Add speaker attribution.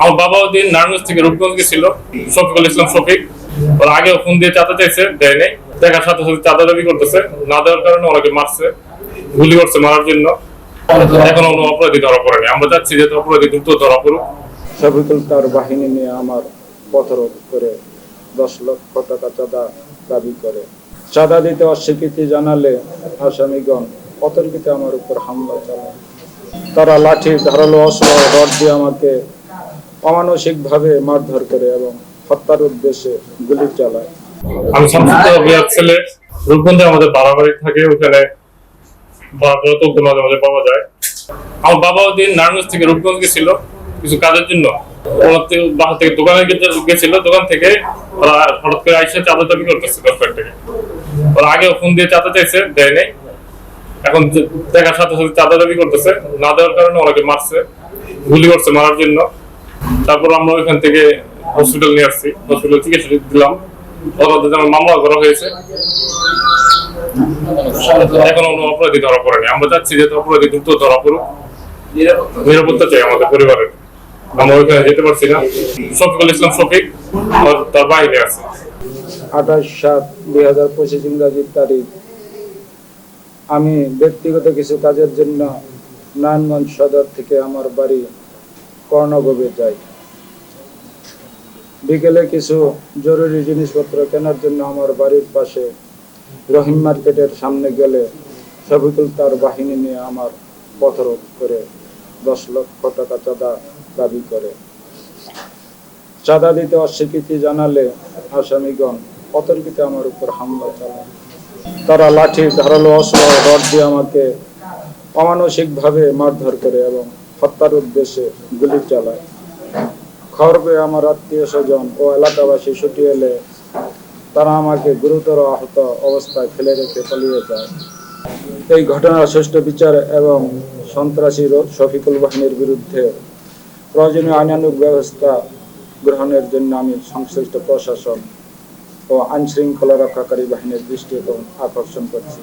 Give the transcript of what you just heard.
Speaker 1: আমার বাবা দিন নারায়ণগঞ্জ থেকে রূপগঞ্জ গেছিল শফিকুল ইসলাম শফিক। ওর আগেও ফোন দিয়ে চাঁদা চাইছে, দেয় নাই। দেখার সাথে সাথে চাঁদা দাবি করতেছে। না দেওয়ার কারণে ওনাকে মারছে, গুলি করছে মারার জন্য। এখন কোনো অপরাধী ধরা পড়েনি। আমরা চাচ্ছি যে অপরাধী দ্রুত ধরা পড়ুক।
Speaker 2: শফিকুল, তার বাহিনী নিয়ে আমার পথরোধ করে দশ লক্ষ টাকা চাঁদা দাবি করে। চাঁদা দিতে অস্বীকৃতি জানালে আসামিগণ অতর্কিতে আমার উপর হামলা চালায়। তারা লাঠি ধারালো অস্ত্র রড দিয়ে আমাকে অমানসিকভাবে মারধর করে এবং হত্যার উদ্দেশ্যে গুলি চালায়।
Speaker 1: আমি সংযুক্ত বিহার ছেলে, রূপগঞ্জে আমাদের বাড়াবাড়ি থাকে, ওখানে মাঝে মাঝে পাওয়া যায়। আমার বাবা ওদিন নারায়ণগঞ্জ থেকে রূপগঞ্জ গেছিল কিছু কাজের জন্য। বাসা থেকে দোকানে গেছিল, দোকান থেকে ওরা হঠাৎ করে আইসে চাঁদা দাবি করতেছে দরকার থেকে। ওরা আগেও ফোন দিয়ে চাঁদা চাইছে, দেয় নাই। এখন দেখার সাথে সাথে চাঁদা দাবি করতেছে। না দেওয়ার কারণে ওনাকে মারছে, গুলি করছে মারার জন্য। তারপর আমরা ওইখান থেকে হসপিটাল নিয়ে আসছি। হসপিটাল চিকিৎসা দিলাম। ওদের যেমন মামলা করা হয়েছে। এখন কোনো অপরাধী ধরা পড়েনি। আমরা চাচ্ছি যে অপরাধী দ্রুত ধরা পড়ুক। নিরাপত্তা চাই আমাদের পরিবারের। আমরা ওইখানে যেতে পারছি না। শফিকুল ইসলাম শফিক তার বাহিনী আছে।
Speaker 2: আঠাশ সাত দুই হাজার পঁচিশ ইংরাজির তারিখ। আমি ব্যক্তিগত কিছু কাজের জন্য নারায়ণগঞ্জ সদর থেকে আমার বাড়ি কর্ণগোবে যাই বিকেলে কিছু জরুরি জিনিসপত্র কেনার জন্য আমার বাড়ির পাশে রহিম মার্কেটের সামনে গেলে শফিকুল তার বাহিনী নিয়ে আমার পথরোধ করে দশ লক্ষ টাকা চাঁদা দাবি করে। চাঁদা দিতে অস্বীকৃতি জানালে আসামিগণ অতর্কিতে আমার উপর হামলা চালায়। তারা লাঠি ধারালো অস্ত্র রড দিয়ে আমাকে অমানসিকভাবে মারধর করে এবং হত্যার উদ্দেশ্যে গুলি চালায়। খবর পেয়ে আমার আত্মীয় স্বজন ও এলাকাবাসী ছুটি এলে তারা আমাকে গুরুতর আহত অবস্থায় ফেলে রেখে পালিয়ে যায়। এই ঘটনার সুষ্ঠু বিচার এবং সন্ত্রাসী শফিকুল বাহিনীর বিরুদ্ধে প্রয়োজনীয় আইনানুগ ব্যবস্থা গ্রহণের জন্য আমি সংশ্লিষ্ট প্রশাসন ও আইনশৃঙ্খলা রক্ষাকারী বাহিনীর দৃষ্টি আকর্ষণ করছি।